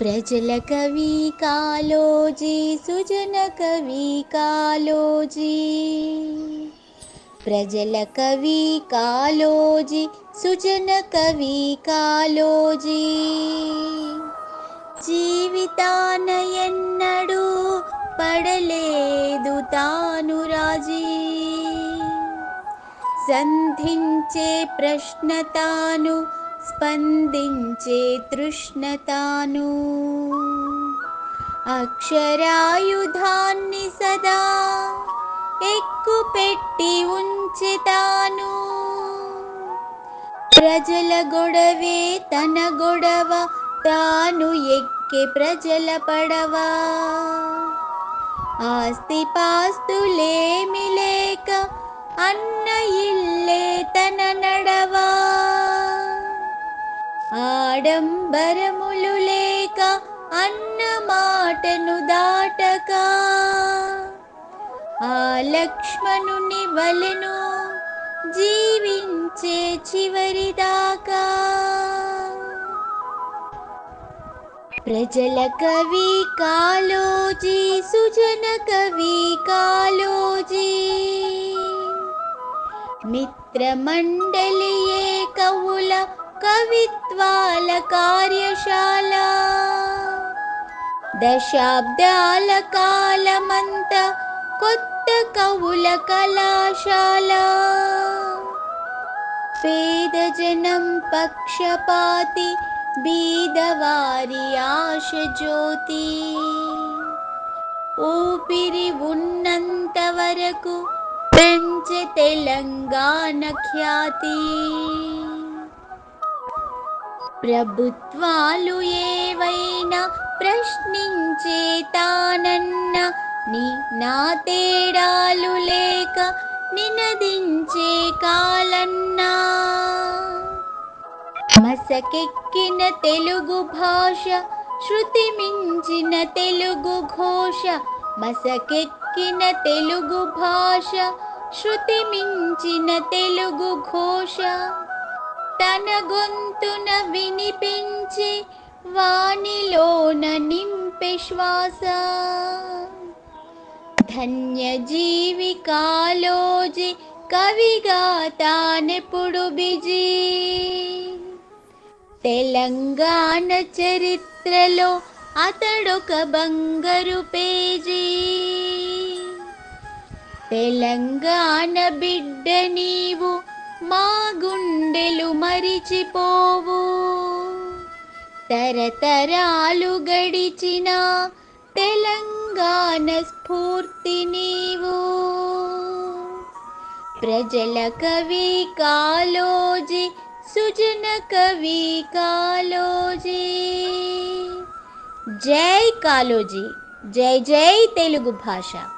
ప్రజల కవి కాలోజీ సుజన కవి కాలోజీ. ప్రజల కవి కాలోజీ సుజన కవి కాలోజీ. జీవితాన ఎన్నడూ పడలేదు తాను రాజీ. సంధించే ప్రశ్న తాను స్పందించే తృష్ణతాను. అక్షరాయుధాన్ని సదా ఎక్కు పెట్టి ఉంచితాను. ప్రజల గొడవే తన గొడవ తాను ఎక్కి ప్రజల పడవా. ఆస్తి పాస్తులేమి లేక అన్న ఇల్లే తన నడవా. ఆడంబరములు లేక అన్న మాటను దాటక. ఆ లక్ష్మణుని వలెను జీవించే చివరిదాకా ప్రజల కవి కాలోజీ సుజన కవి కాలోజీ. మిత్రమండలియే కవుల కవిత్వా कार्यशाला दशाब्दालकालमन्त दशाब्दालकालमन्तशाला पेदजनं पक्षपाति बीधवारि आश ज्योति ऊपरि उन्नन्तवरकु पञ्चतेलङ्गा न ख्याति ప్రభుత్వాలు ఏవైనా ప్రశ్నించే తానన్న నీ నా తేడాలు లేక నినదించే కాలన్నా. మసకెక్కిన తెలుగు భాష శృతి మించిన తెలుగు ఘోష. మసకెక్కిన తెలుగు భాష శృతి మించిన తెలుగు ఘోష. తన గొంతున వినిపించి వానిలోన నింపె శ్వాస. ధన్యజీవి కాలోజి కవిగా తానెప్పుడు బిజీ. తెలంగాణ చరిత్రలో అతడొక బంగారు పేజీ. తెలంగాణ బిడ్డ నీవు మా గుండెలు మరిచిపోవు. తరతరాలు గడిచిన తెలంగాణ స్ఫూర్తి నీవు. ప్రజల కవి కాలోజీ సుజన కవి కాలోజీ. జై కాలోజీ జై జై తెలుగు భాష.